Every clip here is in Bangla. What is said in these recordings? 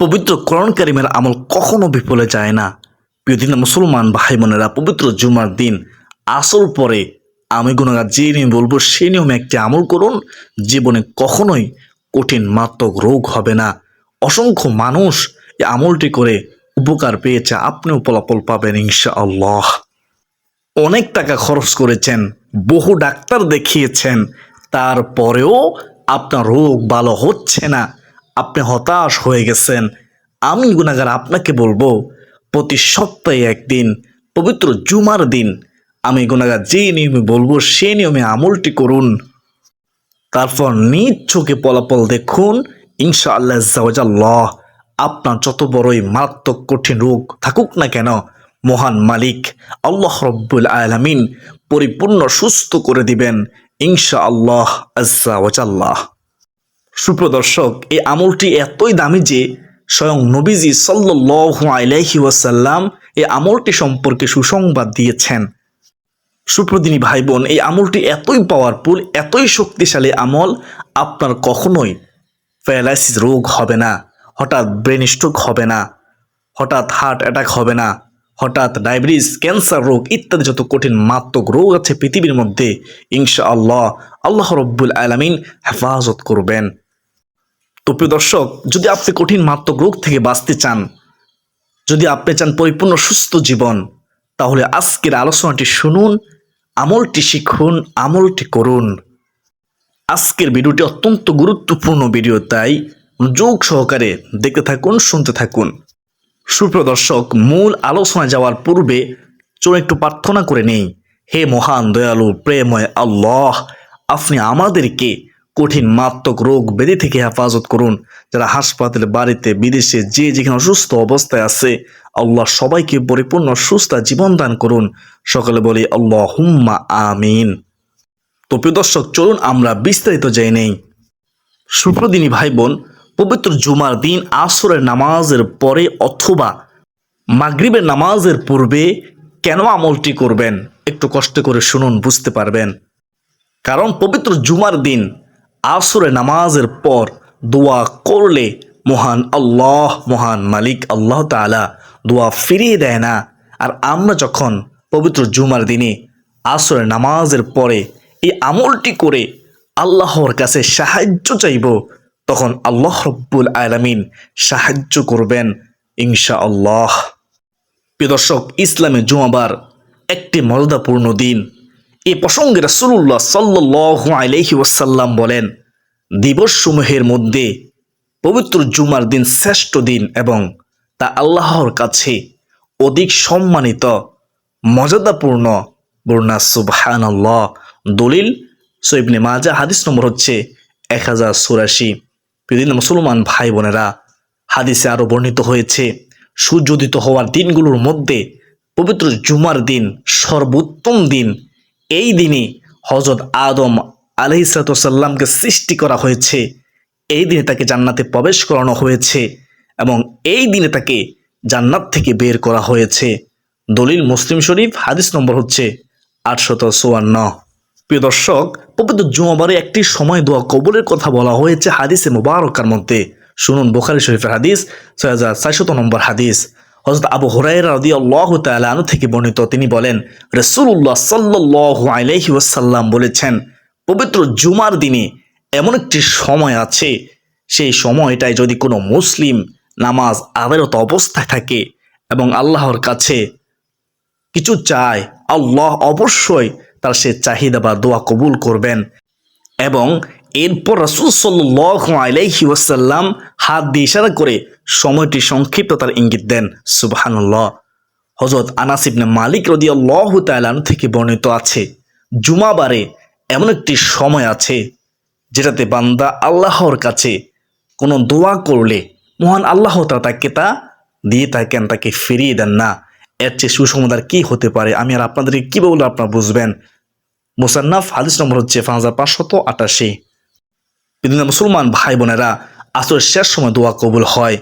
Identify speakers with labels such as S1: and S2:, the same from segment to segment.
S1: পবিত্র কোরআন কারিমের আমল কখনো বিফলে যায় না। প্রিয়দিন মুসলমান ভাই বোনেরা, পবিত্র জুমার দিন আসল পরে আমি গুণাগার, যে নিয়ম বলব সেই নিয়মে একটি আমল করুন। জীবনে কখনোই কঠিন মাত্রক রোগ হবে না। অসংখ্য মানুষ এই আমলটি করে উপকার পেয়েছে, আপনিও ফলাফল পাবেন ইনশা আল্লাহ অনেক টাকা খরচ করেছেন, বহু ডাক্তার দেখিয়েছেন, তারপরেও আপনার রোগ ভালো হচ্ছে না। আপনি হতাশ হয়ে গেছেন, আমি গুণাগার আপনাকে বলব, প্রতি সপ্তাহে একদিন, পবিত্র জুমার দিন, আমি গুণাগার যে নিয়মে বলব, সে নিয়মে আমলটি করুন। তারপর নিজ চোখে ফলাফল দেখুন, ইনশাআল্লাহ জাওয়াজাল্লাহ আপনার যত বড়ই মারাত্মক কঠিন রোগ থাকুক না কেন, মহান মালিক আল্লাহ রব্বুল আলামিন পরিপূর্ণ সুস্থ করে দিবেন ইনশা আল্লাহ আজ্লাহ সুপ্রদর্শক, এই আমলটি এতই দামি যে স্বয়ং নবীজি সাল্লাহ আলাইহি ওয়াসাল্লাম এই আমলটি সম্পর্কে সুসংবাদ দিয়েছেন। সুপ্রদিনী ভাই বোন এই আমলটি এতই পাওয়ারফুল এতই শক্তিশালী আমল, আপনার কখনোই প্যারালাইসিস রোগ হবে না, হঠাৎ ব্রেন স্ট্রোক হবে না, হঠাৎ হার্ট অ্যাটাক হবে না, হঠাৎ ডায়াবেটিস ক্যান্সার রোগ ইত্যাদি যত কঠিন মারাত্মক রোগ আছে পৃথিবীর মধ্যে ইনশা আল্লাহ আল্লাহ রব্বুল আলমিন হেফাজত করবেন। তো প্রিয় দর্শক, যদি আপনি কঠিন মারাত্মক রোগ থেকে বাঁচতে চান, যদি আপনি চান পরিপূর্ণ সুস্থ জীবন, তাহলে আজকের আলোচনাটি শুনুন, আমলটি শিখুন, আমলটি করুন। আজকের ভিডিওটি অত্যন্ত গুরুত্বপূর্ণ ভিডিও, তাই যোগ সহকারে দেখতে থাকুন, শুনতে থাকুন। সুপ্রদর্শক মূল আলোচনায় যাওয়ার পূর্বে চলুন একটু প্রার্থনা করে নেই। হে মহান, দয়ালু প্রেময় আল্লাহ, আপনি আমাদেরকে কঠিন মাত্মক রোগ ব্যাধি থেকে হেফাজত করুন। যারা হাসপাতালে, বাড়িতে, বিদেশে যে যেখানে অসুস্থ অবস্থায় আছে, আল্লাহ সবাইকে পরিপূর্ণ সুস্থ জীবন দান করুন। সকলে বলি আল্লাহ হুম্মা আমিন। তো প্রিয় দর্শক, চলুন আমরা বিস্তারিত যাই নেই। সুপ্রদিনী ভাই বোন পবিত্র জুমার দিন আসরের নামাজের পরে অথবা মাগরিবের নামাজের পূর্বে কেন আমলটি করবেন? একটু কষ্ট করে শুনুন, বুঝতে পারবেন। কারণ পবিত্র জুমার দিন আসরের নামাজের পর দোয়া করলে মহান আল্লাহ, মহান মালিক, আল্লাহ তাআলা দোয়া ফিরিয়ে দেয় না। আর আমরা যখন পবিত্র জুমার দিনে আসরে নামাজের পরে এই আমলটি করে আল্লাহর কাছে সাহায্য চাইব, তখন আল্লাহ রব্বুল আলামিন সাহায্য করবেন ইনশা আল্লাহ প্রিয় দর্শক, ইসলামে জুমাবার একটি মর্যাদাপূর্ণ দিন। এ প্রসঙ্গে রাসূলুল্লাহ সাল্লাল্লাহু আলাইহি ওয়াসাল্লাম বলেন, দিবসসমূহের মধ্যে পবিত্র জুমার দিন শ্রেষ্ঠ দিন এবং তা আল্লাহর কাছে অধিক সম্মানিত, মর্যাদাপূর্ণ বর্ণা সুবহানাল্লাহ। দলিল সৈবনে মাজা হাদিস নম্বর হচ্ছে এক হাজার চুরাশি। বিভিন্ন মুসলমান ভাই বোনেরা হাদিসে আরও বর্ণিত হয়েছে, সূর্যোদিত হওয়ার দিনগুলোর মধ্যে পবিত্র জুমার দিন সর্বোত্তম দিন এই দিনে হজরত আদম আলহিসাল্লামকে সৃষ্টি করা হয়েছে। এই দিনে তাকে জান্নাতে প্রবেশ করানো হয়েছে এবং এই দিনে তাকে জান্নাত থেকে বের করা হয়েছে। দলিল মুসলিম শরীফ, হাদিস নম্বর হচ্ছে আটশত চুয়ান্ন। প্রিয় দর্শক, পবিত্র জুমাবারে একটি সময় দোয়া কবুলের কথা বলা হয়েছে হাদিসে মুবারকার মধ্যে। শুনুন বোখারি শরীফের হাদিস, ছয় হাজার নম্বর হাদিস। হজরত আবু হুরাইরা রদি আল্লাহ তালু থেকে বর্ণিত, তিনি বলেন রসুল্লাহ সাল্লাহ আলাইহি ওয়াসাল্লাম বলেছেন, পবিত্র জুমার দিনে এমন একটি সময় আছে, সেই সময়টায় যদি কোনো মুসলিম নামাজ আদালত অবস্থায় থাকে এবং আল্লাহর কাছে কিছু চায়, আল্লাহ অবশ্যই তার সে চাহিদা বা দোয়া কবুল করবেন। এবং এরপর রাসুল সাল্লাহ আলাইহি ওয়াসাল্লাম হাত দিয়ে ইশারা করে সময়টি সংক্ষিপ্ততার ইঙ্গিত দেন, সুবহানাল্লাহ। হজরত আনাস ইবনে মালিক রদিয়াল্লাহ তাআলা থেকে বর্ণিত আছে, জুমাবারে এমন একটি সময় আছে যেটাতে বান্দা আল্লাহর কাছে কোনো দোয়া করলে মহান আল্লাহ তা তাকে তা দিয়ে থাকেন, তাকে ফিরিয়ে দেন না। এর চেয়ে সুসমাদার কি হতে পারে? আমি আর আপনাদেরকে কী বলব আপনারা বুঝবেন। মুসান্নাফ হাদিস নম্বর হচ্ছে পাঁচ হাজার পাঁচশত আটাশি। বিভিন্ন মুসলমান ভাই বোনেরা আসর শেষ সময় দোয়া কবুল হয়।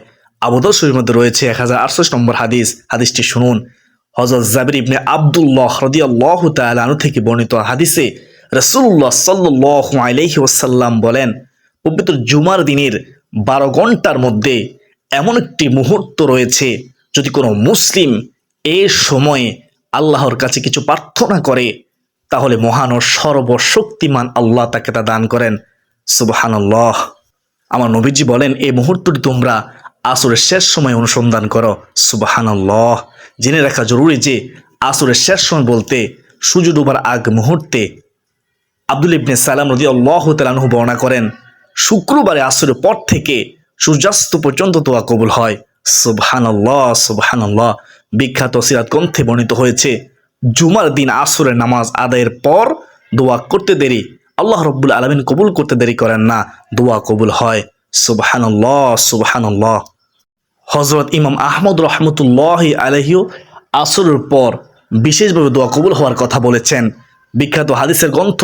S1: আবুদর শরীর মধ্যে রয়েছে এক হাজার আটশো নম্বর হাদিস। হাদিসটি শুনুন। হজরত জাবির ইবনে আবদুল্লাহ রদিয়াল্লাহ তালু থেকে বর্ণিত হাদিসে রসুল্লাহ সাল্লাহ আলাইহি ওসাল্লাম বলেন, পবিত্র জুমার দিনের বারো ঘণ্টার মধ্যে এমন একটি মুহূর্ত রয়েছে, যদি কোনো মুসলিম এ সময়ে আল্লাহর কাছে কিছু প্রার্থনা করে, তাহলে মহান ও সর্বশক্তিমান আল্লাহ তাকে তা দান করেন। সুবহানাল্লাহ। আমার নবীজি বলেন এই মুহূর্তটি তোমরা আসরের শেষ সময় অনুসন্ধান করো, সুবহানাল্লাহ। জেনে রাখা জরুরি যে, আসরের শেষ সময় বলতে সূর্য ডুবার আগ মুহূর্তে আব্দুল ইবনে সালাম রদি আল্লাহ তালানহু বর্ণনা করেন, শুক্রবারে আসরের পর থেকে সূর্যাস্ত পর্যন্ত দোয়া কবুল হয়। সুবহানাল্লাহ সুবহানাল্লাহ। বিখ্যাত সিরাত গ্রন্থে বর্ণিত হয়েছে, জুমার দিন আসরের নামাজ আদায়ের পর দোয়া করতে দেরি। আল্লাহ রব্বুল আলমিন কবুল করতে দেরি করেন না, দোয়া কবুল হয়। সুবহানাল্লাহ সুবহানাল্লাহ। হজরত ইমাম আহমদ রহমতুল্লাহ আলহিও আসরের পর বিশেষভাবে দোয়া কবুল হওয়ার কথা বলেছেন। বিখ্যাত হাদিসের গ্রন্থ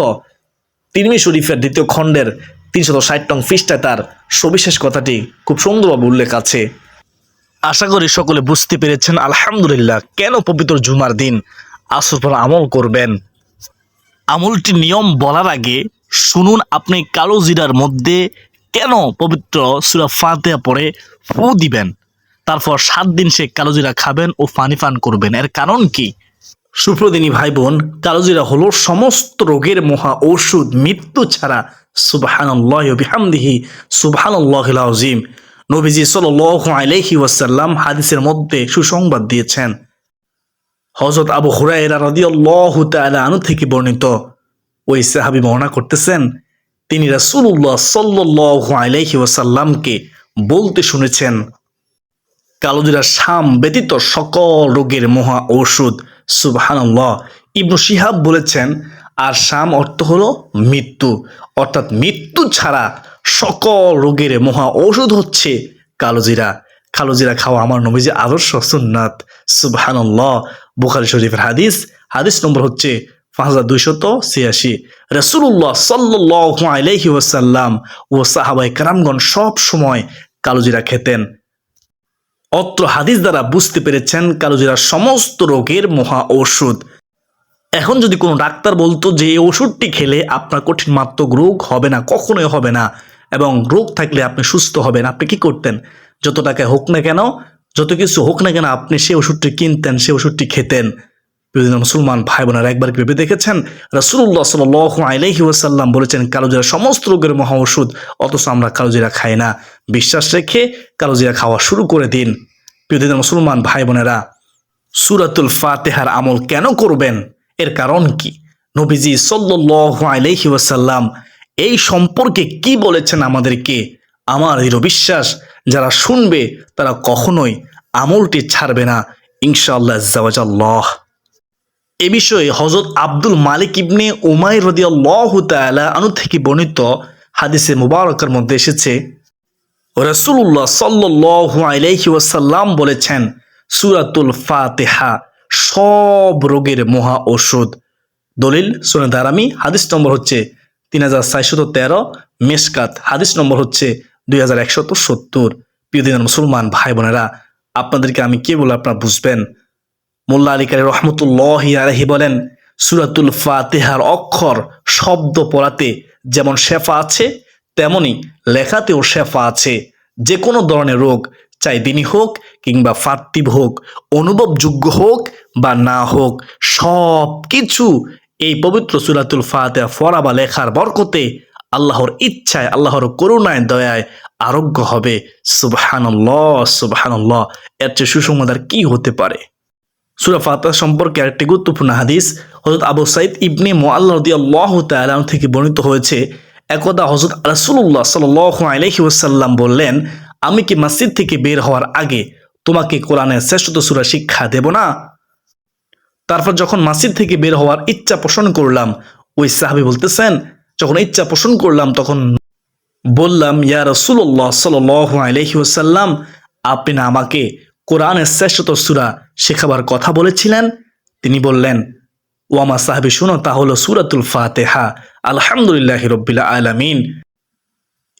S1: তিরমি শরীফের দ্বিতীয় খণ্ডের তিনশত ষাট টং পৃষ্ঠায় তার সবিশেষ কথাটি খুব সুন্দরভাবে উল্লেখ আছে। আশা করি সকলে বুঝতে পেরেছেন, আলহামদুলিল্লাহ, কেন পবিত্র জুমার দিন আসর পর আমল করবেন? আমলটি নিয়ম বলার আগে শুনুন, আপনি কালো জিরার মধ্যে কেন পবিত্র সুরা ফাতেহা পরে ফু দিবেন? তারপর সাত দিন সে কালোজিরা খাবেন ও পানি পান করবেন। এর কারণ কি? সুপ্রদিনী ভাই বোন কালোজিরা হলো সমস্ত রোগের মহা ঔষধ, মৃত্যু ছাড়া সুবাহান্লাহ আজিম নবীজি সাল ওয়াসাল্লাম হাদিসের মধ্যে সুসংবাদ দিয়েছেন। হজরত আবু হুরাইরা রাদিয়াল্লাহ আনু থেকে বর্ণিত। ওই সাহাবী বর্ণনা করতেছেন, তিনি রাসূলুল্লাহ সাল্লাল্লাহু আলাইহি ওয়াসাল্লামকে বলতে শুনেছেন কালোজিরা শাম ব্যতীত সকল রোগের মহা ঔষধ। সুবহানাল্লাহ। ইবনু শিহাব বলেছেন, আর শাম অর্থ হলো মৃত্যু। অর্থাৎ মৃত্যু ছাড়া সকল রোগের মহা ঔষধ হচ্ছে কালোজিরা। কালোজিরা খাওয়া আমার নবীজি আদর্শ সুন্নাত। সুবহানাল্লাহ। বুখারি শরীফের হাদিস। হাদিস নম্বর হচ্ছে পাঁচ হাজার দুইশত ছিয়াশি। রসুল্লাহ সাল্লাহ আলহি ওসাল্লাম ও সাহাবাই কারামগণ সব সময় কালোজিরা খেতেন। অত্র হাদিস দ্বারা বুঝতে পেরেছেন কালোজিরা সমস্ত রোগের মহা ওষুধ। এখন যদি কোনো ডাক্তার বলতো যে, এই ওষুধটি খেলে আপনার কঠিন মাত্রক রোগ হবে না, কখনোই হবে না এবং রোগ থাকলে আপনি সুস্থ হবেন। আপনি কি করতেন? যত টাকায় হোক না কেন, যত কিছু হোক না কেন আপনি সেই ওষুধটি কিনতেন সেই ওষুধটি খেতেন। বিভিন্ন মুসলমান ভাই বোনেরা, একবার ভেবে দেখেছেন? রাসুল্লাহ সাল আলহি ওয়াসাল্লাম বলেছেন, কালোজিরা সমস্ত রোগের মহা ওষুধ, অথচ আমরা কালোজিরা খাই না। বিশ্বাস রেখে কালোজিরা খাওয়া শুরু করে দিন। প্রিয় মুসলমান ভাই বোনেরা, সুরাতুল ফাতেহার আমল কেন করবেন? এর কারণ কি? নবীজি সাল্লাহ আলহি ওয়াসাল্লাম এই সম্পর্কে কি বলেছেন আমাদেরকে? আমার দৃঢ় বিশ্বাস, যারা শুনবে তারা কখনোই আমলটি ছাড়বে না, ইনশাআল্লাহ জাওয়াজাল্লাহ এ বিষয়ে হজরত আব্দুল মালিক ইবনে উমাই রদিয়াল্লাহ আনু থেকে বর্ণিত হাদিসে মুবারকের মধ্যে এসেছে রসুল্লাহ সাল্লাহ আলাইহি বলেছেন, সুরাতুল ফাতেহা সব রোগের মহা ঔষধ দলিল সুনে দারামি, হাদিস নম্বর হচ্ছে তিন হাজার চারশত তেরো, মেসকাত, হাদিস নম্বর হচ্ছে দুই হাজার একশত সত্তর। প্রিয় দিনের মুসলমান ভাই বোনেরা আপনাদেরকে আমি কে বলে আপনারা বুঝবেন মোল্লা আলিকারি রহমতুল্লাহ আলহি বলেন, সুরাতুল ফাতেহার অক্ষর শব্দ পড়াতে যেমন শেফা আছে, তেমনি লেখাতেও শেফা আছে। যে কোনো ধরনের রোগ চাই দিনই হোক কিংবা ফাত্তিব হোক, অনুভবযোগ্য হোক বা না হোক সব কিছু এই পবিত্র সুরাতুল ফাতেহা ফরা বা লেখার বরকতে আল্লাহর ইচ্ছায়, আল্লাহর করুণায়, দয়ায় আরোগ্য হবে। সুবহানাল্লাহ সুবহানাল্লাহ। এর চেয়ে সুসংবাদ আর কি হতে পারে? সুরা ফাতাহ সম্পর্কে একটি গুরুত্বপূর্ণ হাদিস হজরত আবু সাইদ ইবনে মোয়াল্লা রদি আল্লাহ তালাম থেকে বর্ণিত হয়েছে, একদা হজরত রাসুল্লাহ সাল আলহি ওসাল্লাম বললেন, আমি কি মসজিদ থেকে বের হওয়ার আগে তোমাকে কোরআনের শ্রেষ্ঠত সুরা শিক্ষা দেব না? তারপর যখন মসজিদ থেকে বের হওয়ার ইচ্ছা পোষণ করলাম, ওই সাহাবি বলতেছেন, যখন ইচ্ছা পোষণ করলাম, তখন বললাম, ইয়া রসুল্লাহ সাল আলহি ওসাল্লাম আপনি না আমাকে কোরআনের শ্রেষ্ঠত সুরা শেখাবার কথা বলেছিলেন। তিনি বললেন ওয়ামা সাহাবি, শুনো, তা সুরাতুল ফাতেহা। আলহামদুলিল্লাহ রব্বিল্লা আলামিন।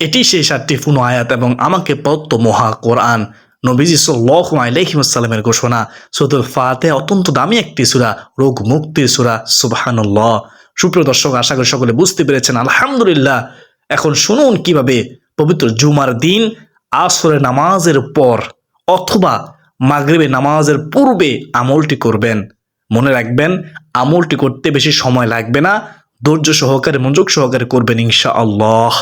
S1: এটি সেই সাতটি পুনো আয়াত এবং আমাকে পত্ত মহা কোরআন, নবীজি সাল্লাহ ঘোষণা, সুরাতুল ফাতে অত্যন্ত দামি একটি সুরা, রোগ মুক্তির সুরা, সুবাহানুল্লাহ। সুপ্রিয় দর্শক, আশা করি সকলে বুঝতে পেরেছেন, আলহামদুলিল্লাহ। এখন শুনুন কীভাবে পবিত্র জুমার দিন, আসরের নামাজের পর অথবা মাগরিবের নামাজের পূর্বে আমলটি করবেন। মনে রাখবেন, আমলটি করতে বেশি সময় লাগবে না। ধৈর্য সহকারে, মনোযোগ সহকারে করবেন ইনশা আল্লাহ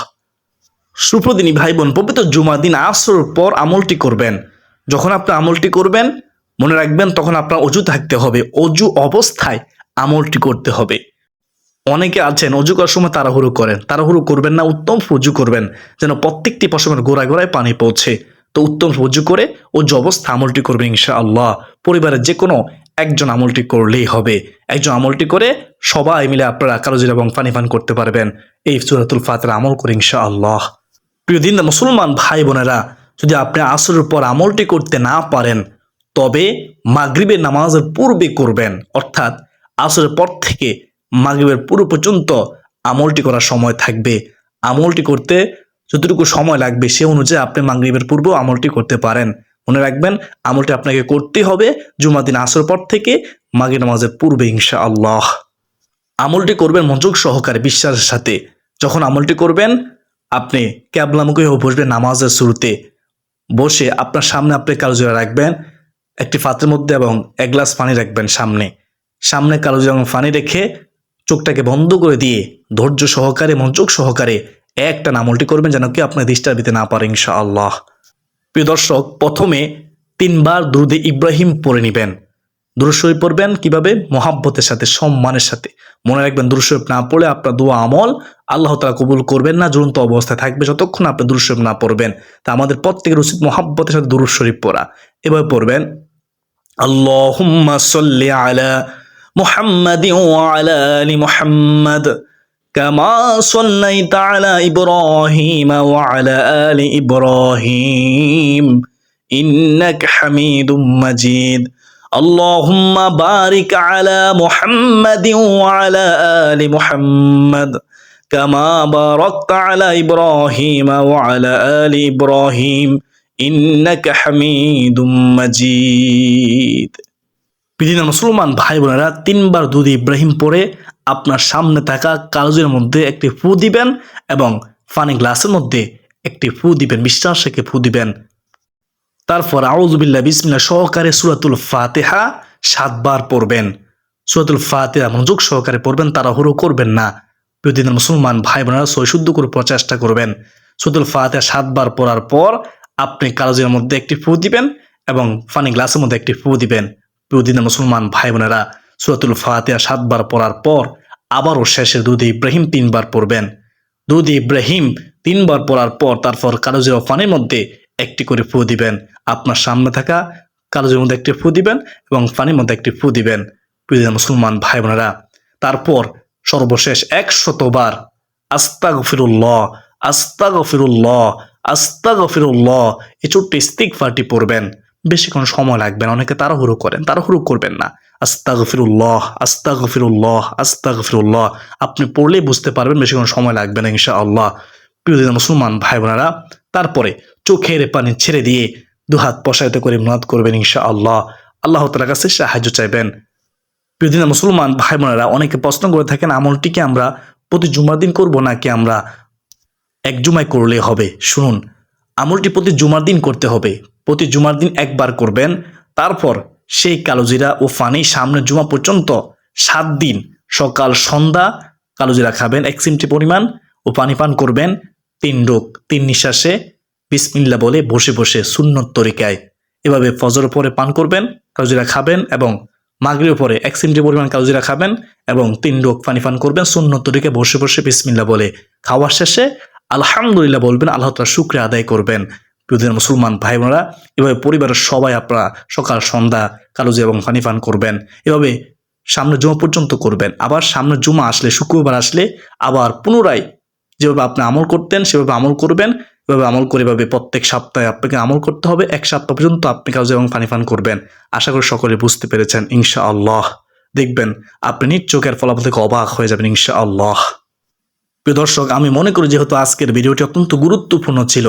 S1: সুপ্রদিনী ভাই বোন পবিত্র জুমার দিন আসর পর আমলটি করবেন। যখন আপনি আমলটি করবেন, মনে রাখবেন তখন আপনার অজু থাকতে হবে। অজু অবস্থায় আমলটি করতে হবে। অনেকে আছেন, অজু করার সময় তাড়াহুড়ো করেন। তাড়াহুড়ো করবেন না, উত্তম অজু করবেন। যেন প্রত্যেকটি পশমের গোড়ায় গোড়ায় পানি পৌঁছে। তো উত্তম অজু করে অজু অবস্থা আমলটি করবে ইনশা আল্লাহ পরিবারের যে কোনো একজন আমলটি করলেই হবে। একজন আমলটি করে সবাই মিলে আপনারা কালোজির এবং পানি পান করতে পারবেন। এই সুরাতুল ফাতের আমল করে ইনশা আল্লাহ প্রিয় দিন মুসলমান ভাই বোনেরা, যদি আপনি আসরের পর আমলটি করতে না পারেন, তবে মাগরিবের নামাজের পূর্বে করবেন। অর্থাৎ আসরের পর থেকে মাগরিবের পুরো পর্যন্ত আমলটি করার সময় থাকবে। আমলটি করতে যতটুকু সময় লাগবে সে অনুযায়ী আপনি মাগরিবের পূর্ব আমলটি করতে পারেন। মনে রাখবেন, আমলটি আপনাকে করতে হবে জুমা দিন আসর পর থেকে, মাগরিব নামাজের পূর্বে ইনশা আল্লাহ আমলটি করবেন মনোযোগ সহকারে, বিশ্বাসের সাথে। যখন আমলটি করবেন, আপনি ক্যাবলামুখী হয়ে বসবেন নামাজের শুরুতে। বসে আপনার সামনে আপনি কালোজিরা রাখবেন, একটি পাত্রের মধ্যে এবং এক গ্লাস পানি রাখবেন সামনে। সামনে কালোজিরা এবং পানি রেখে চোখটাকে বন্ধ করে দিয়ে ধৈর্য সহকারে, মনোযোগ সহকারে একটা নামলটি করবেন যেন কি আপনার ডিস্টার্ব দিতে না পারে, ইনশাআল্লাহ। প্রিয় দর্শক, প্রথমে তিনবার দুরুদে ইব্রাহিম পড়ে নেবেন। দুরুশরীফ পড়বেন কীভাবে? মহাব্বতের সাথে, সম্মানের সাথে। মনে রাখবেন দুরুশরীফ না পড়লে আপনার দোয়া আমল আল্লাহ তালা কবুল করবেন না, জ্বলন্ত অবস্থায় থাকবে যতক্ষণ আপনি দুরুশরীফ না পড়বেন। তা আমাদের প্রত্যেকের উচিত মহাব্বতের সাথে দুরুশরীফ পড়া। এভাবে পড়বেন সাল্লি আলা মুহাম্মাদিন ওয়া আলা আলি মুহাম্মাদ। كما صليت على إبراهيم وعلى آل إبراهيم إنك حميد مجيد اللهم بارك على محمد وعلى آل محمد كما باركت على إبراهيم وعلى آل إبراهيم إنك حميد مجيد পৃথিবীর মুসলমান ভাই বোনেরা তিনবার দুধ ইব্রাহিম পরে আপনার সামনে থাকা কাগজের মধ্যে একটি ফু দিবেন এবং ফানি গ্লাসের মধ্যে একটি ফু দিবেন বিশ্বাস রেখে ফু দিবেন। তারপর আউজুবিল্লাহ বিসমিল্লা সহকারে সুরাতুল ফাতেহা সাতবার পড়বেন। সুরাতুল ফাতেহা মনোযোগ সহকারে পড়বেন তারা হুরো করবেন না। প্রতিদিন মুসলমান ভাই বোনেরা সৈশুদ্ধ করে প্রচেষ্টা করবেন। সুরাতুল ফাতেহা সাতবার পড়ার পর আপনি কাগজের মধ্যে একটি ফু দিবেন এবং ফানি গ্লাসের মধ্যে একটি ফু দিবেন। প্রতিদিন মুসলমান ভাই বোনেরা সুরাতুল ফাতেহা সাতবার পড়ার পর আবারও শেষে দুধ ইব্রাহিম তিনবার পড়বেন। দুধ ইব্রাহিম তিনবার পড়ার পর তারপর কাগজের ফানির মধ্যে একটি করে ফু দিবেন। আপনার সামনে থাকা কাগজের মধ্যে একটি ফু দিবেন এবং পানির মধ্যে একটি ফু দিবেন। প্রিয় মুসলমান ভাই বোনেরা, তারপর সর্বশেষ একশতবার আস্তা গফিরুল্লাহ আস্তা গফিরুল্লাহ আস্তা গফিরুল্লাহ এই ছোট্ট ইস্তিকফারটি পড়বেন। বেশিক্ষণ সময় লাগবে না, অনেকে তাড়াহুড়ো করেন তারা তাড়াহুড়ো করবেন না। আস্তা গফিরুল্লাহ আস্তা গফিরুল্লাহ আস্তা গফিরুল্লাহ আপনি পড়লেই বুঝতে পারবেন বেশিক্ষণ সময় লাগবে না ইনশা আল্লাহ প্রিয় মুসলমান ভাই বোনেরা তারপরে চোখের পানি ছেড়ে দিয়ে দুহাত প্রসারিত করে মনাদ করবেন ইনশা আল্লাহ আল্লাহ তালার কাছে সাহায্য চাইবেন। প্রিয়দিন মুসলমান ভাই বোনেরা অনেকে প্রশ্ন করে থাকেন আমলটিকে আমরা প্রতি জুমার দিন করব নাকি আমরা এক জুমায় করলে হবে? শুনুন, আমলটি প্রতি জুমার দিন করতে হবে। প্রতি জুমার দিন একবার করবেন, তারপর সেই কালোজিরা ও ফানি সামনে জুমা পর্যন্ত সাত দিন সকাল, সন্ধ্যা কালোজিরা খাবেন, এক চিমটি পরিমাণ ও পানি পান করবেন। তিন ডোক তিন নিঃশ্বাসে বিসমিল্লা বলে বসে বসে সুন্নত তরিকায়। এভাবে ফজর পরে পান করবেন কালোজিরা খাবেন এবং মাগরির পরে এক চিমটি পরিমাণ কালোজিরা খাবেন এবং তিন ডোক পানি পান করবেন, সুন্নত তরিকায় বসে বসে বিসমিল্লা বলে। খাওয়ার শেষে আলহামদুলিল্লাহ বলবেন, আল্লাহ তালা শুক্রিয়া আদায় করবেন। প্রিয়দিন মুসলমান ভাই বোনেরা এভাবে পরিবারের সবাই আপনারা সকাল, সন্ধ্যা কালোজি এবং পানি করবেন। এভাবে সামনে জমা পর্যন্ত করবেন। আবার সামনে জমা আসলে, শুক্রবার আসলে আবার পুনরায় যেভাবে আপনি আমল করতেন, সেভাবে আমল করবেন। এভাবে আমল করে, এভাবে প্রত্যেক সপ্তাহে আপনাকে আমল করতে হবে। এক সপ্তাহ পর্যন্ত আপনি কাজ এবং পানি পান করবেন। আশা করি সকলে বুঝতে পেরেছেন ইনশা আল্লাহ দেখবেন, আপনি নিজ চোখের ফলাফল থেকে অবাক হয়ে যাবেন ইনশা আল্লাহ প্রিয় দর্শক, আমি মনে করি যেহেতু আজকের ভিডিওটি অত্যন্ত গুরুত্বপূর্ণ ছিল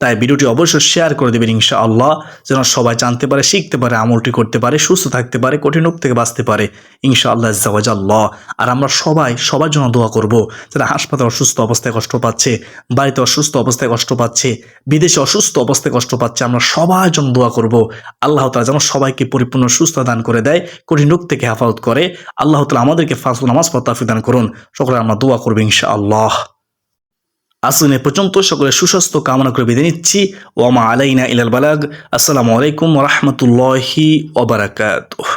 S1: তাই ভিডিওটি অবশ্যই শেয়ার করে দেবেন ইনশাআল্লাহ, যেন সবাই জানতে পারে, শিখতে পারে, আমলটি করতে পারে, সুস্থ থাকতে পারে, কঠিন রোগ থেকে বাঁচতে পারে, ইনশাআল্লাহ জাওয়াজাল্লাহ আর আমরা সবাই, সবার জন্য দোয়া করব, যারা হাসপাতালে অসুস্থ অবস্থায় কষ্ট পাচ্ছে, বাড়িতে অসুস্থ অবস্থায় কষ্ট পাচ্ছে, বিদেশে অসুস্থ অবস্থায় কষ্ট পাচ্ছে, আমরা সবার জন্য দোয়া করব। আল্লাহ তালা যেন সবাইকে পরিপূর্ণ সুস্থ দান করে দেয়, কঠিন রোগ থেকে হেফাজত করে। আল্লাহ তালা আমাদেরকে ফাজল নামাজ পত্তাফি দান করুন। সকলে আমরা দোয়া করব ইনশাআল্লাহ। আসুন এ পর্যন্ত সকলে সুস্বাস্থ্য কামনা করে বিদায় নিচ্ছি। ওমা আলাইনা ইলাল বালাগ। আসসালামু আলাইকুম রহমতুল্লাহি ওবরাকাতুহ